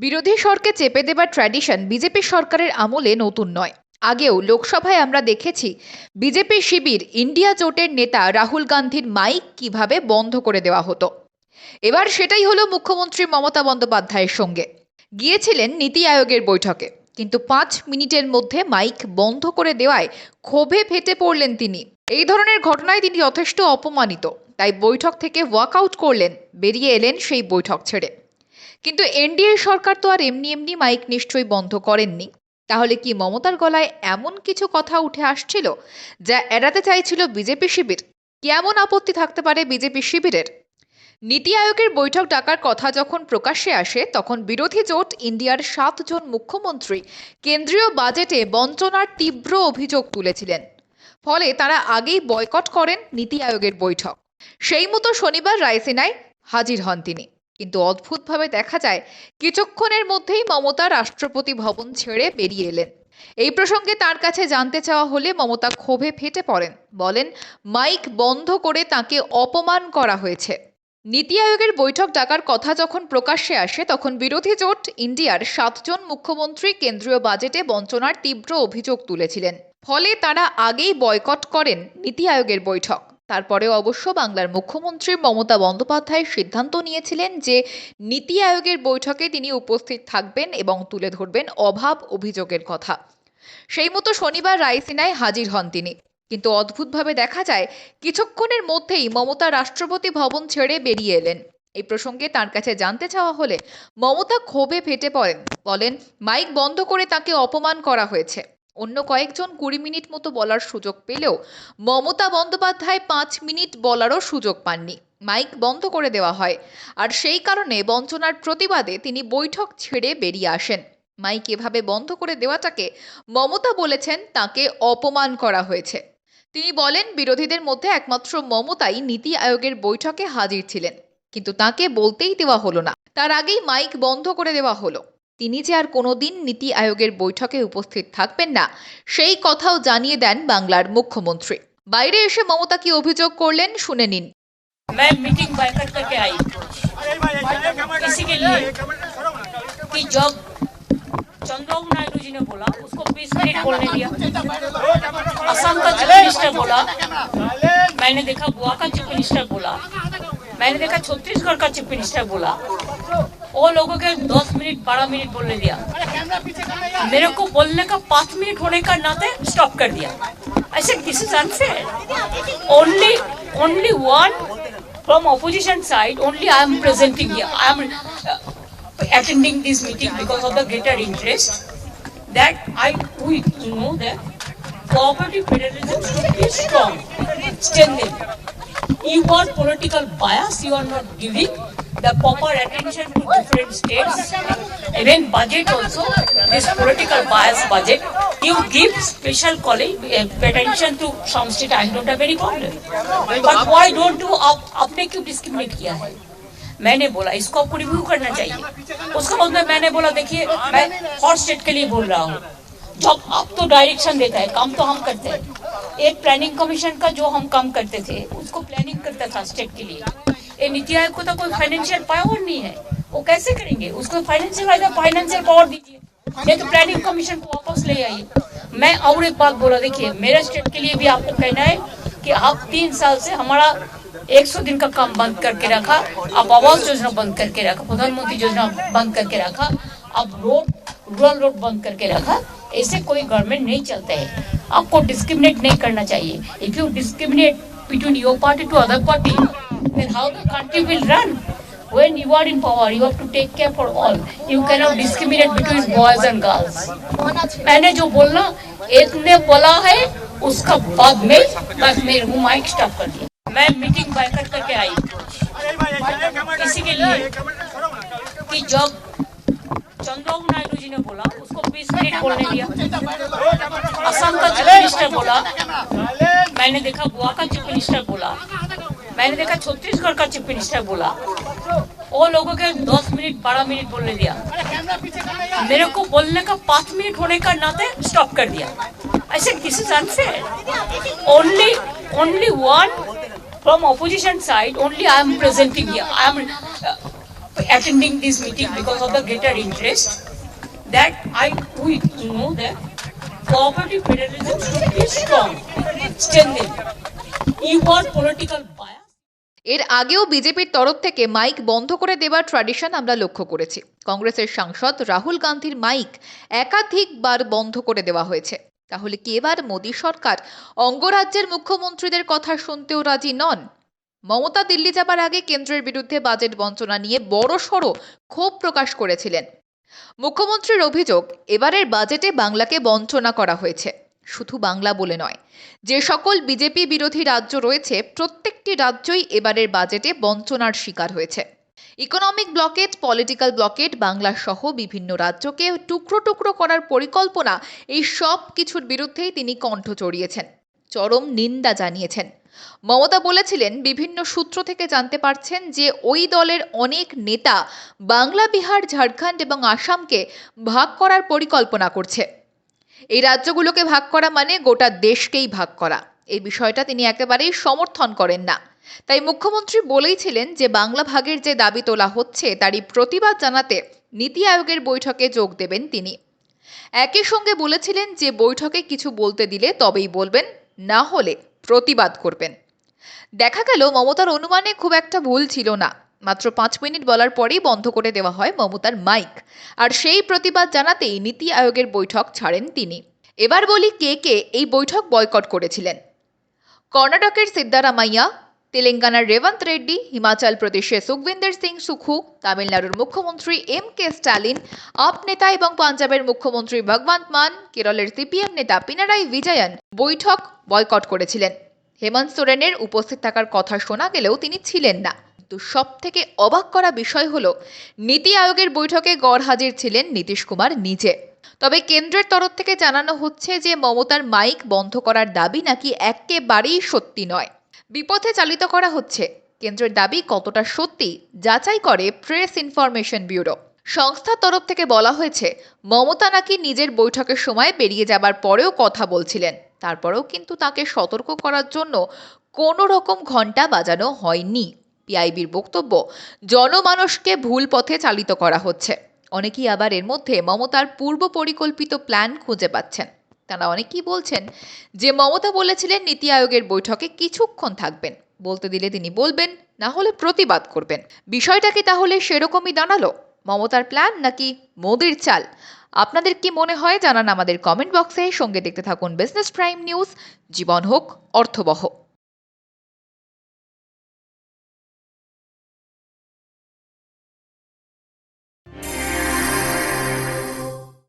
বিরোধী স্বরকে চেপে দেবার ট্র্যাডিশন বিজেপি সরকারের আমলে নতুন নয়। আগেও লোকসভায় আমরা দেখেছি, বিজেপি শিবির ইন্ডিয়া জোটের নেতা রাহুল গান্ধীর মাইক কীভাবে বন্ধ করে দেওয়া হতো। এবার সেটাই হলো মুখ্যমন্ত্রী মমতা বন্দ্যোপাধ্যায়ের সঙ্গে। গিয়েছিলেন নীতি আয়োগের বৈঠকে, কিন্তু পাঁচ মিনিটের মধ্যে মাইক বন্ধ করে দেওয়ায় ক্ষোভে ফেটে পড়লেন তিনি। এই ধরনের ঘটনায় তিনি যথেষ্ট অপমানিত, তাই বৈঠক থেকে ওয়াকআউট করলেন, বেরিয়ে এলেন সেই বৈঠক ছেড়ে। কিন্তু এনডিএ সরকার তো আর এমনি এমনি মাইক নিশ্চয়ই বন্ধ করেননি। তাহলে কি মমতার গলায় এমন কিছু কথা উঠে আসছিল যা এড়াতে চাইছিল বিজেপি শিবির? কেমন আপত্তি থাকতে পারে বিজেপি শিবিরের? নীতি আয়োগের বৈঠক ডাকার কথা যখন প্রকাশ্যে আসে, তখন বিরোধী জোট ইন্ডিয়ার সাতজন মুখ্যমন্ত্রী কেন্দ্রীয় বাজেটে বঞ্চনার তীব্র অভিযোগ তুলেছিলেন। ফলে তারা আগেই বয়কট করেন নীতি আয়োগের বৈঠক। সেই মতো শনিবার রায়সেনায় হাজির হন তিনি। কিন্তু অদ্ভুতভাবে দেখা যায় কিছুক্ষণের মধ্যেই মমতা রাষ্ট্রপতি ভবন ছেড়ে বেরিয়ে এলেন। এই প্রসঙ্গে তার কাছে জানতে চাওয়া হলে মমতা ক্ষোভে ফেটে পড়েন। বলেন, মাইক বন্ধ করে তাকে অপমান করা হয়েছে। নীতি আয়োগের বৈঠক ডাকার কথা যখন প্রকাশ্যে আসে, তখন বিরোধী জোট ইন্ডিয়ার সাতজন মুখ্যমন্ত্রী কেন্দ্রীয় বাজেটে বঞ্চনার তীব্র অভিযোগ তুলেছিলেন। ফলে তারা আগেই বয়কট করেন নীতি আয়োগের বৈঠক। তারপরেও অবশ্য বাংলার মুখ্যমন্ত্রী মমতা বন্দ্যোপাধ্যায় সিদ্ধান্ত নিয়েছিলেন যে নীতি আয়োগের বৈঠকে তিনি উপস্থিত থাকবেন এবং তুলে ধরবেন অভাব অভিযোগের কথা। সেই মতো শনিবার রায়সিনায় হাজির হন তিনি। কিন্তু অদ্ভুতভাবে দেখা যায়, কিছুক্ষণের মধ্যেই মমতা রাষ্ট্রপতি ভবন ছেড়ে বেরিয়ে এলেন। এই প্রসঙ্গে তার কাছে জানতে চাওয়া হলে মমতা ক্ষোভে ফেটে পড়েন। বলেন, মাইক বন্ধ করে তাকে অপমান করা হয়েছে। অন্য কয়েকজন কুড়ি মিনিট মতো বলার সুযোগ পেলেও মমতা বন্দ্যোপাধ্যায় পাঁচ মিনিট বলারও সুযোগ পাননি। মাইক বন্ধ করে দেওয়া হয়। আর সেই কারণে বঞ্চনার প্রতিবাদে তিনি বৈঠক ছেড়ে বেরিয়ে আসেন। মাইক এভাবে বন্ধ করে দেওয়াটাকে মমতা বলেছেন তাকে অপমান করা হয়েছে। তিনি বলেন, বিরোধীদের মধ্যে একমাত্র মমতাই নীতি আয়োগের বৈঠকে হাজির ছিলেন। কিন্তু তাকে বলতেই দেওয়া হলো না। তার আগেই মাইক বন্ধ করে দেওয়া হলো। তিনি যে আর কোনোদিন নীতি আয়োগের বৈঠকে উপস্থিত থাকবেন না সেই কথাও জানিয়ে দেন বাংলার মুখ্যমন্ত্রী বাইরে এসে মমতা কি অভিযোগ করলেন শুনে নিন मैं मीटिंग बायकट करके आई इसी के लिए कि जब चंद्रबाबू नायडू जी ने बोला उसको 20 मिनट बोलने दिया असम का चीफ मिनिस्टर बोला मैंने देखा गोवा का चीफ मिनिस्टर बोला मैंने देखा छत्तीसगढ़ का चीफ मिनिस्टर बोला वो लोगों के दस मिनट, बारह मिनट बोलने दिया मेरे को बोलने का पाँच मिनट होने का नाते स्टॉप कर दिया ऐसे किसी से only only one from opposition side only I am presenting I am attending this meeting because of the greater interest that I we know that cooperative federalism You are political bias. You are not giving. The proper attention to different states even budget also this political bias budget you give special uh, attention to some state i don't have any problem but why don't you आपने क्यों discriminate किया है मैंने बोला इसको आपको review करना चाहिए उसके बाद में मैंने बोला देखिए मैं हॉट स्टेट के लिए बोल रहा हूँ जब आप तो डायरेक्शन देता है काम तो हम करते हैं एक प्लानिंग कमीशन का जो हम काम करते थे उसको प्लानिंग करता था स्टेट के लिए ये नीति आयोग को तो कोई फाइनेंशियल पावर नहीं है। वो कैसे करेंगे? उसको फाइनेंशियल फाइनेंशियल पावर दीजिए। नहीं तो प्लानिंग कमीशन को वापस ले आइए मैं और एक बात बोला, देखिए, मेरे स्टेट के लिए भी आपको कहना है कि आप तीन साल से हमारा 100 दिन का काम बंद करके रखा, आप आवास योजना बंद करके रखा, प्रधानमंत्री योजना बंद करके रखा अब रोड रूरल रोड बंद करके रखा, ऐसे कोई गवर्नमेंट नहीं चलता है। आपको डिस्क्रिमिनेट नहीं करना चाहिए। If you discriminate between your party to other party then how the country will run? When you are in power, you have to take care for all. You cannot discriminate between boys and girls. मैंने जो बोलना, एक बोला है, उसका बाद में बस मेरे मुँह माइक स्टॉप कर दिया। मैं मीटिंग बायकट करके आई। इसी के लिए कि जब चंद्रबाबू नायडू जी ने बोला, उसको 20 मिनट बोलने दिया। असम का चीफ मिनिस्टर बोला। मैंने देखा, गोवा का चीफ मिनिस्टर बोला। मैंने देखा छत्तीसगढ़ का चीफ मिनिस्टर बोला। वो लोगों के 10 मिनट 12 मिनट बोलने दिया। मेरे को बोलने का पाँच मिनट होने का नाते स्टॉप कर दिया। ऐसे किसी only only one from opposition side only I am presenting I am attending this meeting because of the greater interest that I we know that federalism strong strength you are political by এর আগেও বিজেপির তরফ থেকে mic বন্ধ করে দেওয়ার tradition আমরা লক্ষ্য করেছি। কংগ্রেসের সাংসদ রাহুল গান্ধীর মাইক একাধিকবার বন্ধ করে দেওয়া হয়েছে। তাহলে কি এবার মোদী সরকার অঙ্গরাজ্যের মুখ্যমন্ত্রীদের কথা শুনতেও রাজি নন? মমতা দিল্লি যাবার আগে কেন্দ্রের বিরুদ্ধে বাজেট বঞ্চনা নিয়ে বড় সড়ো ক্ষোভ প্রকাশ করেছিলেন। মুখ্যমন্ত্রীর অভিযোগ, এবারের বাজেটে বাংলাকে বঞ্চনা করা হয়েছে। শুধু বাংলা বলে নয়। যে সকল বিজেপি বিরোধী রাজ্য রয়েছে, প্রত্যেকটি রাজ্যই এবারের বাজেটে বঞ্চনার শিকার হয়েছে। Economic blockade, political blockade, Bangla সহ বিভিন্ন রাজ্যকে টুকরো টুকরো করার পরিকল্পনা, এই সব কিছুর বিরুদ্ধেই তিনি কণ্ঠ চড়িয়েছেন। চরম নিন্দা জানিয়েছেন। মমতা বলেছিলেন, বিভিন্ন সূত্র থেকে জানতে পারছেন যে ওই দলের অনেক নেতা বাংলা, বিহার, ঝাড়খণ্ড এবং আসামকে ভাগ করার পরিকল্পনা করছে। এই রাজ্যগুলোকে ভাগ করা মানে গোটা দেশকেই ভাগ করা। এই বিষয়টা তিনি একেবারেই সমর্থন করেন না। তাই মুখ্যমন্ত্রী বলেইছিলেন যে, বাংলা ভাগের যে দাবি তোলা হচ্ছে, তারই প্রতিবাদ জানাতে নীতি আয়োগের বৈঠকে যোগ দেবেন তিনি। একই সঙ্গে বলেছিলেন যে, বৈঠকে কিছু বলতে দিলে তবেই বলবেন, না হলে প্রতিবাদ করবেন। দেখা গেল, মমতার অনুমানে খুব একটা ভুল ছিল না। মাত্র পাঁচ মিনিট বলার পরেই বন্ধ করে দেওয়া হয় মমতার মাইক। আর সেই প্রতিবাদ জানাতেই নীতি আয়োগের বৈঠক ছাড়েন তিনি। এবার বলি কে কে এই বৈঠক বয়কট করেছিলেন। কর্ণাটকের সিদ্দারামাইয়া তেলেঙ্গানার রেবন্ত রেড্ডি, হিমাচল প্রদেশে সুখবিন্দর সিং সুখু, তামিলনাড়ুর মুখ্যমন্ত্রী এম কে স্ট্যালিন আপ নেতা এবং পাঞ্জাবের মুখ্যমন্ত্রী ভগবন্ত মান, কেরলের সিপিএম নেতা পিনারাই বিজয়ন বৈঠক বয়কট করেছিলেন। হেমন্ত সোরেনের উপস্থিত থাকার কথা শোনা গেলেও তিনি ছিলেন না। কিন্তু সব থেকে অবাক করা বিষয় হলো, নীতি আয়োগের বৈঠকে গড় হাজির ছিলেন নীতিশ কুমার নিজে। তবে কেন্দ্রের তরফ থেকে জানানো হচ্ছে যে মমতার মাইক বন্ধ করার দাবি নাকি একেবারেই সত্যি নয়। বিপথে চালিত করা হচ্ছে। কেন্দ্রের দাবি কতটা সত্যি যাচাই করে প্রেস ইনফরমেশন ব্যুরো। সংস্থার তরফ থেকে বলা হয়েছে, মমতা নাকি নিজের বৈঠকের সময় বেরিয়ে যাবার পরেও কথা বলছিলেন। তারপরেও কিন্তু তাকে সতর্ক করার জন্য কোনো রকম ঘণ্টা বাজানো হয়নি। পিআইবির বক্তব্য, জনমানসকে ভুল পথে চালিত করা হচ্ছে। অনেকেই আবার এর মধ্যে মমতার পূর্ব পরিকল্পিত প্ল্যান খুঁজে পাচ্ছেন। তারা অনেকেই বলছেন যে, মমতা বলেছিলেন নীতি আয়োগের বৈঠকে কিছুক্ষণ থাকবেন। বলতে দিলে তিনি বলবেন, না হলে প্রতিবাদ করবেন। বিষয়টা কি তাহলে সেরকমই দাঁড়াল? মমতার প্ল্যান নাকি মোদির চাল? আপনাদের কি মনে হয়? জানান আমাদের কমেন্ট বক্সে। সঙ্গে দেখতে থাকুন বিজনেস প্রাইম নিউজ। জীবন হোক, অর্থবহ।